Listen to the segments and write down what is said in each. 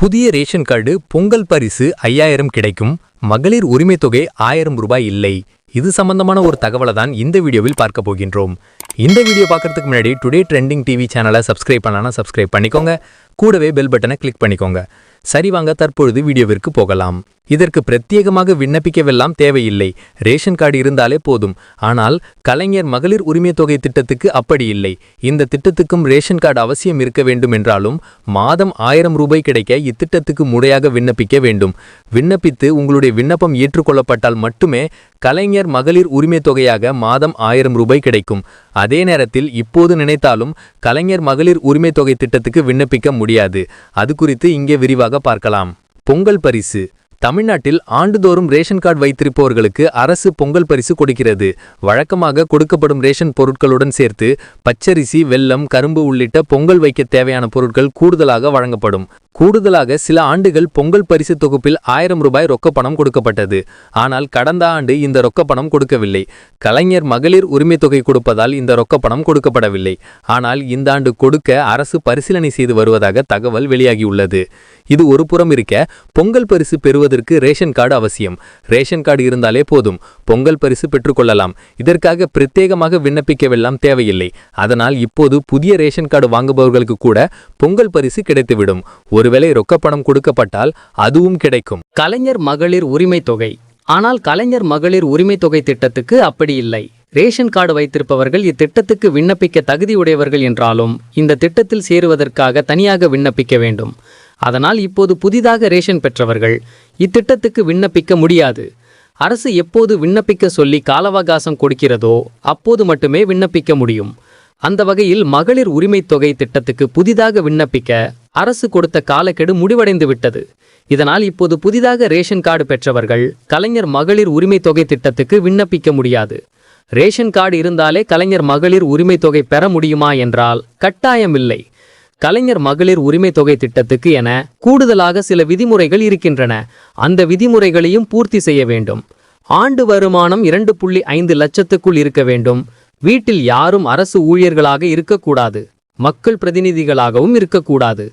புதிய ration card Pongal பரிசு ஐயாயிரம் கிடைக்கும். மகளிர் உரிமை தொகை ஆயிரம் ரூபாய் இல்லை. இது சம்பந்தமான ஒரு தகவலை தான் இந்த வீடியோவில் பார்க்க போகின்றோம். இந்த வீடியோ பார்க்கறதுக்கு முன்னாடி டுடே ட்ரெண்டிங் டிவி சேனலை சப்ஸ்கிரைப் பண்ணலாம் சப்ஸ்கிரைப் பண்ணிக்கோங்க. கூடவே பெல் பட்டனை கிளிக் பண்ணிக்கோங்க. சரி வாங்க தற்பொழுது வீடியோவிற்கு போகலாம். இதற்கு பிரத்யேகமாக விண்ணப்பிக்கவெல்லாம் தேவையில்லை. ரேஷன் கார்டு இருந்தாலே போதும். ஆனால் கலைஞர் மகளிர் உரிமை தொகை திட்டத்துக்கு அப்படி இல்லை. இந்த திட்டத்துக்கும் ரேஷன் கார்டு அவசியம் இருக்க வேண்டும் என்றாலும் மாதம் ஆயிரம் ரூபாய் கிடைக்க இத்திட்டத்துக்கு முறையாக விண்ணப்பிக்க வேண்டும். விண்ணப்பித்து உங்களுடைய விண்ணப்பம் ஏற்றுக்கொள்ளப்பட்டால் மட்டுமே கலைஞர் மகளிர் உரிமை தொகையாக மாதம் ஆயிரம் ரூபாய் கிடைக்கும். அதே நேரத்தில் இப்போது நினைத்தாலும் கலைஞர் மகளிர் உரிமை தொகை திட்டத்துக்கு விண்ணப்பிக்க முடியாது. அது குறித்து இங்கே விரிவாக பார்க்கலாம். பொங்கல் பரிசு. தமிழ்நாட்டில் ஆண்டுதோறும் ரேஷன் கார்டு வைத்திருப்பவர்களுக்கு அரசு பொங்கல் பரிசு கொடுக்கிறது. வழக்கமாக கொடுக்கப்படும் ரேஷன் பொருட்களுடன் சேர்த்து பச்சரிசி வெல்லம் கரும்பு உள்ளிட்ட பொங்கல் வைக்க தேவையான பொருட்கள் கூடுதலாக வழங்கப்படும். கூடுதலாக சில ஆண்டுகள் பொங்கல் பரிசு தொகுப்பில் ஆயிரம் ரூபாய் ரொக்கப்பணம் கொடுக்கப்பட்டது. ஆனால் கடந்த ஆண்டு இந்த ரொக்கப்பணம் கொடுக்கவில்லை. கலைஞர் மகளிர் உரிமை தொகை கொடுப்பதால் இந்த ரொக்கப்பணம் கொடுக்கப்படவில்லை. ஆனால் இந்த ஆண்டு கொடுக்க அரசு பரிசீலனை செய்து வருவதாக தகவல் வெளியாகியுள்ளது. இது ஒரு புறம் இருக்க பொங்கல் பரிசு பெறுவதற்கு ரேஷன் கார்டு அவசியம். ரேஷன் கார்டு இருந்தாலே போதும். பொங்கல் பரிசு பெற்றுக்கொள்ளலாம் இதற்காக பிரத்யேகமாக விண்ணப்பிக்கவெல்லாம் தேவையில்லை. அதனால் இப்போது புதிய ரேஷன் கார்டு வாங்குபவர்களுக்கு கூட பொங்கல் பரிசு கிடைத்துவிடும். ஒருவேளை ரொக்கப்பணம் கொடுக்கப்பட்டால் அதுவும் கிடைக்கும். கலைஞர் மகளிர் உரிமை தொகை. ஆனால் கலைஞர் மகளிர் உரிமை தொகை திட்டத்துக்கு அப்படி இல்லை. ரேஷன் கார்டு வைத்திருப்பவர்கள் இத்திட்டத்துக்கு விண்ணப்பிக்க தகுதியுடையவர்கள் என்றாலும் இந்த திட்டத்தில் சேருவதற்காக தனியாக விண்ணப்பிக்க வேண்டும். அதனால் இப்போது புதிதாக ரேஷன் பெற்றவர்கள் இத்திட்டத்துக்கு விண்ணப்பிக்க முடியாது. அரசு எப்போது விண்ணப்பிக்க சொல்லி காலவகாசம் கொடுக்கிறதோ அப்போது மட்டுமே விண்ணப்பிக்க முடியும். அந்த வகையில் மகளிர் உரிமைத் தொகை திட்டத்துக்கு புதிதாக விண்ணப்பிக்க அரசு கொடுத்த காலக்கெடு முடிவடைந்து விட்டது. இதனால் இப்போது புதிதாக ரேஷன் கார்டு பெற்றவர்கள் கலைஞர் மகளிர் உரிமை தொகை திட்டத்துக்கு விண்ணப்பிக்க முடியாது. ரேஷன் கார்டு இருந்தாலே கலைஞர் மகளிர் உரிமை தொகை பெற முடியுமா என்றால் கட்டாயமில்லை. கலைஞர் மகளிர் உரிமை தொகை திட்டத்துக்கு என கூடுதலாக சில விதிமுறைகள் இருக்கின்றன. அந்த விதிமுறைகளையும் பூர்த்தி செய்ய வேண்டும். ஆண்டு வருமானம் இரண்டு புள்ளி ஐந்து லட்சத்துக்குள் இருக்க வேண்டும். வீட்டில் யாரும் அரசு ஊழியர்களாக இருக்கக்கூடாது. மக்கள் பிரதிநிதிகளாகவும் இருக்கக்கூடாது.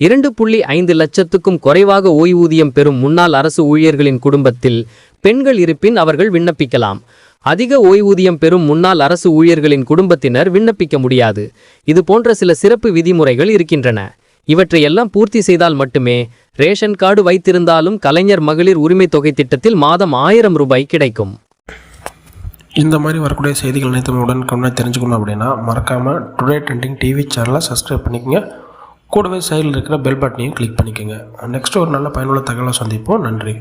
இரண்டு புள்ளி ஐந்து லட்சத்துக்கும் குறைவாக ஓய்வூதியம் பெறும் முன்னாள் அரசு ஊழியர்களின் குடும்பத்தில் பெண்கள் இருப்பின் அவர்கள் விண்ணப்பிக்கலாம். அதிக ஓய்வூதியம் பெறும் முன்னாள் அரசு ஊழியர்களின் குடும்பத்தினர் விண்ணப்பிக்க முடியாது. இது போன்ற சில சிறப்பு விதிமுறைகள் இருக்கின்றன. இவற்றையெல்லாம் பூர்த்தி செய்தால் மட்டுமே ரேஷன் கார்டு வைத்திருந்தாலும் கலைஞர் மகளிர் உரிமை தொகை திட்டத்தில் மாதம் ஆயிரம் ரூபாய் கிடைக்கும். இந்த மாதிரி வரக்கூடிய செய்திகள் அனைத்தும் உடனுக்குடனே தெரிஞ்சுக்கணும் அப்படின்னா மறக்காமல் டுடே ட்ரெண்டிங் டிவி சேனலை சப்ஸ்கிரைப் பண்ணிக்கோங்க. கூடவே சைடில் இருக்கிற பெல் பட்டனையும் கிளிக் பண்ணிக்கோங்க. நெக்ஸ்ட் ஒரு நல்ல பயனுள்ள தகவலை சந்திப்போம். நன்றி.